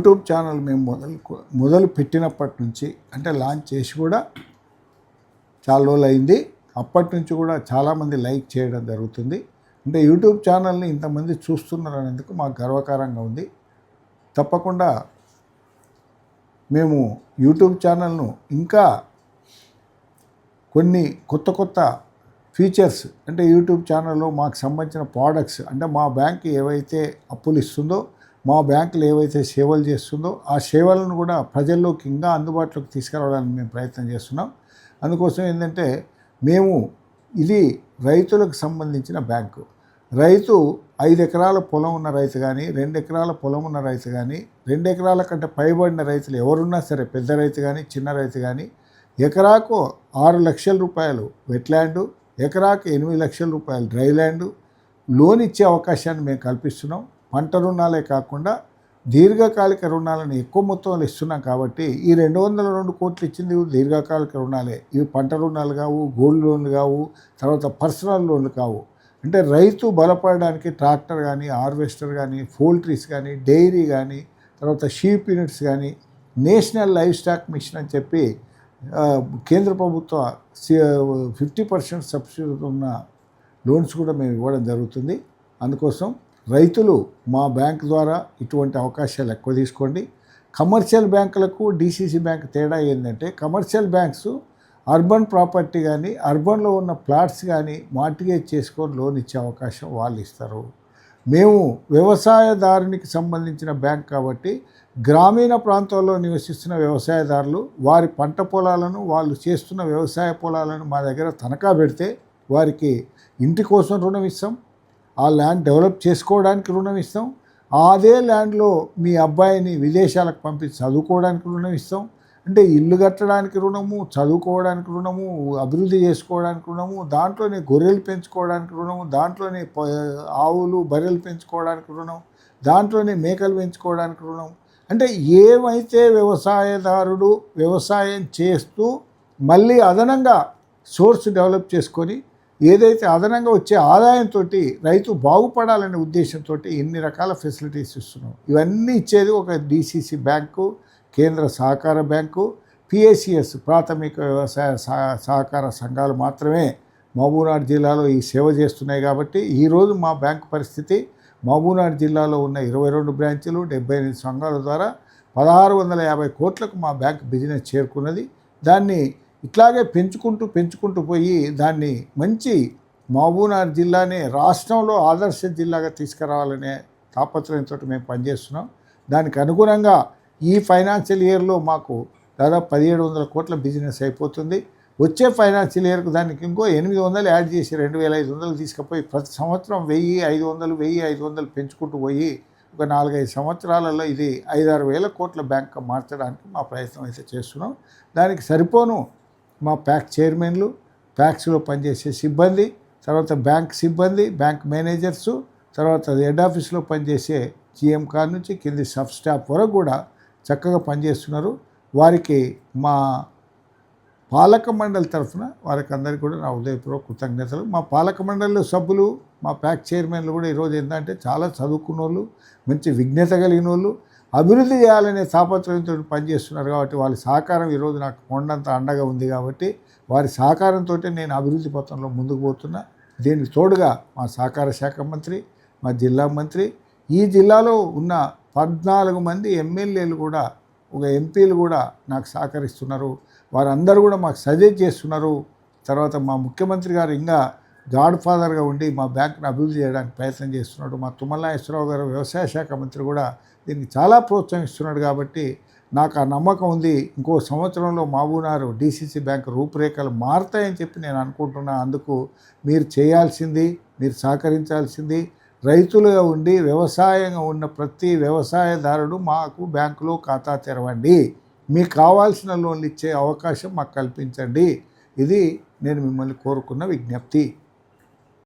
YouTube channel మేము మొదలు మొదలు పెట్టినప్పటి నుంచి అంటే లాంచ్ చేసి కూడా చాలా రోజులు అయింది. అప్పటి నుంచి కూడా చాలామంది లైక్ చేయడం జరుగుతుంది. అంటే యూట్యూబ్ ఛానల్ని ఇంతమంది చూస్తున్నారు అనేందుకు మాకు గర్వకారంగా ఉంది. తప్పకుండా మేము యూట్యూబ్ ఛానల్ను ఇంకా కొన్ని కొత్త కొత్త ఫీచర్స్ అంటే యూట్యూబ్ ఛానల్లో మాకు సంబంధించిన ప్రోడక్ట్స్ అంటే మా బ్యాంక్ ఏవైతే అప్పులు ఇస్తుందో మా బ్యాంకులు ఏవైతే సేవలు చేస్తుందో ఆ సేవలను కూడా ప్రజల్లోకి ఇంకా అందుబాటులోకి తీసుకురావడానికి మేము ప్రయత్నం చేస్తున్నాం. అందుకోసం ఏంటంటే మేము ఇది రైతులకు సంబంధించిన బ్యాంకు. రైతు ఐదు ఎకరాల పొలం ఉన్న రైతు కానీ రెండు ఎకరాల పొలం ఉన్న రైతు కానీ రెండు ఎకరాల కంటే పైబడిన రైతులు ఎవరున్నా సరే పెద్ద రైతు కానీ చిన్న రైతు కానీ ఎకరాకు ఆరు లక్షల రూపాయలు వెట్లాండు ఎకరాకు ఎనిమిది లక్షల రూపాయలు డ్రై ల్యాండ్ లోన్ ఇచ్చే అవకాశాన్ని మేము కల్పిస్తున్నాం. పంట రుణాలే కాకుండా దీర్ఘకాలిక రుణాలను ఎక్కువ మొత్తంలో ఇస్తున్నాం కాబట్టి ఈ రెండు వందల రెండు కోట్లు ఇచ్చింది దీర్ఘకాలిక రుణాలే. ఇవి పంట రుణాలు కావు గోల్డ్ లోన్లు కావు తర్వాత పర్సనల్ లోన్లు కావు. అంటే రైతు బలపడడానికి ట్రాక్టర్ కానీ హార్వెస్టర్ కానీ పోల్ట్రీస్ కానీ డైరీ కానీ తర్వాత షీప్ యూనిట్స్ కానీ నేషనల్ లైఫ్ స్టాక్ మిషన్ అని చెప్పి కేంద్ర ప్రభుత్వ ఫిఫ్టీ పర్సెంట్ సబ్సిడీ ఉన్న లోన్స్ కూడా మేము ఇవ్వడం జరుగుతుంది. అందుకోసం రైతులు మా బ్యాంక్ ద్వారా ఇటువంటి అవకాశాలు ఎక్కువ తీసుకోండి. కమర్షియల్ బ్యాంకులకు డీసీసీ బ్యాంక్ తేడా ఏంటంటే కమర్షియల్ బ్యాంక్స్ అర్బన్ ప్రాపర్టీ కానీ అర్బన్లో ఉన్న ప్లాట్స్ కానీ మార్టిగేజ్ చేసుకొని లోన్ ఇచ్చే అవకాశం వాళ్ళు ఇస్తారు. మేము వ్యవసాయదారునికి సంబంధించిన బ్యాంక్ కాబట్టి గ్రామీణ ప్రాంతాల్లో నివసిస్తున్న వ్యవసాయదారులు వారి పంట పొలాలను వాళ్ళు చేస్తున్న వ్యవసాయ పొలాలను మా దగ్గర తనఖా పెడితే వారికి ఇంటి కోసం రుణం ఇస్తాం. ఆ ల్యాండ్ డెవలప్ చేసుకోవడానికి రుణం ఇస్తాం. అదే ల్యాండ్లో మీ అబ్బాయిని విదేశాలకు పంపించి చదువుకోవడానికి రుణం ఇస్తాం. అంటే ఇల్లు కట్టడానికి రుణము చదువుకోవడానికి రుణము అభివృద్ధి చేసుకోవడానికి రుణము దాంట్లోనే గొర్రెలు పెంచుకోవడానికి రుణము దాంట్లోనే ప- ఆవులు బర్రెలు పెంచుకోవడానికి రుణం దాంట్లోనే మేకలు పెంచుకోవడానికి రుణం. అంటే ఏమైతే వ్యవసాయదారుడు వ్యవసాయం చేస్తూ మళ్ళీ అదనంగా సోర్స్ డెవలప్ చేసుకొని ఏదైతే అదనంగా వచ్చే ఆదాయంతో రైతు బాగుపడాలనే ఉద్దేశంతో ఇన్ని రకాల ఫెసిలిటీస్ ఇస్తున్నాం ఇవన్నీ ఇచ్చేది ఒక డిసిసి బ్యాంకు కేంద్ర సహకార బ్యాంకు పిఏసిఎస్ ప్రాథమిక వ్యవసాయ సహ- సహకార సంఘాలు మాత్రమే మహబూనాడు జిల్లాలో ఈ సేవ చేస్తున్నాయి కాబట్టి ఈరోజు మా బ్యాంకు పరిస్థితి మహబూనాడు జిల్లాలో ఉన్న ఇరవై రెండు బ్రాంచీలు డెబ్బై ఎనిమిది సంఘాల ద్వారా పదహారు వందల యాభై కోట్లకు మా బ్యాంక్ బిజినెస్ చేరుకున్నది. దాన్ని ఇట్లాగే పెంచుకుంటూ పెంచుకుంటూ పోయి దాన్ని మంచి మహబూబ్నగర్ జిల్లానే రాష్ట్రంలో ఆదర్శ జిల్లాగా తీసుకురావాలనే తాపత్రయంతో మేము పనిచేస్తున్నాం. దానికి అనుగుణంగా ఈ ఫైనాన్షియల్ ఇయర్లో మాకు దాదాపు పదిహేడు వందల కోట్ల బిజినెస్ అయిపోతుంది. వచ్చే ఫైనాన్షియల్ ఇయర్కు దానికి ఇంకో ఎనిమిది వందలు యాడ్ చేసి రెండు వేల ఐదు వందలు తీసుకుపోయి ప్రతి సంవత్సరం వెయ్యి ఐదు వందలు వెయ్యి ఐదు వందలు పెంచుకుంటూ పోయి ఒక నాలుగైదు సంవత్సరాలలో ఇది ఐదారు వేల కోట్ల బ్యాంక్ మార్చడానికి మా ప్రయత్నం అయితే చేస్తున్నాం. దానికి సరిపోను మా ప్యాక్ చైర్మన్లు ప్యాక్స్లో పనిచేసే సిబ్బంది తర్వాత బ్యాంక్ సిబ్బంది బ్యాంక్ మేనేజర్సు తర్వాత హెడ్ ఆఫీస్లో పనిచేసే జిఎం కార్ నుంచి కింది సబ్ స్టాఫ్ వరకు కూడా చక్కగా పనిచేస్తున్నారు. వారికి మా పాలక మండలి తరఫున వారికి అందరికీ కూడా నా ఉదయపూర్వక కృతజ్ఞతలు. మా పాలక మండలిలో సభ్యులు మా ప్యాక్ చైర్మన్లు కూడా ఈరోజు ఏంటంటే చాలా చదువుకున్న వాళ్ళు మంచి విజ్ఞత కలిగిన వాళ్ళు అభివృద్ధి చేయాలనే తాపత్రయంతో పనిచేస్తున్నారు కాబట్టి వాళ్ళ సహకారం ఈరోజు నాకు కొండంత అండగా ఉంది కాబట్టి వారి సహకారంతో నేను అభివృద్ధి పథంలో ముందుకు పోతున్నా. దీనికి తోడుగా మా సహకార శాఖ మంత్రి మా జిల్లా మంత్రి ఈ జిల్లాలో ఉన్న పద్నాలుగు మంది ఎమ్మెల్యేలు కూడా ఒక ఎంపీలు కూడా నాకు సహకరిస్తున్నారు. వారందరూ కూడా మాకు సజెస్ట్ చేస్తున్నారు. తర్వాత మా ముఖ్యమంత్రి గారు ఇంకా గాడ్ ఫాదర్గా ఉండి మా బ్యాంక్ను అభివృద్ధి చేయడానికి ప్రయత్నం చేస్తున్నాడు. మా తుమ్మల నాగేశ్వరరావు గారు వ్యవసాయ శాఖ మంత్రి కూడా దీనికి చాలా ప్రోత్సహిస్తున్నాడు కాబట్టి నాకు ఆ నమ్మకం ఉంది. ఇంకో సంవత్సరంలో మహబూనారు డీసీసీ బ్యాంక్ రూపురేఖలు మారుతాయని చెప్పి నేను అనుకుంటున్నా. అందుకు మీరు చేయాల్సింది మీరు సహకరించాల్సింది రైతులుగా ఉండి వ్యవసాయంగా ఉన్న ప్రతి వ్యవసాయదారుడు మాకు బ్యాంకులో ఖాతా తెరవండి. మీకు కావాల్సిన లోన్లు ఇచ్చే అవకాశం మాకు కల్పించండి. ఇది నేను మిమ్మల్ని కోరుకున్న విజ్ఞప్తి.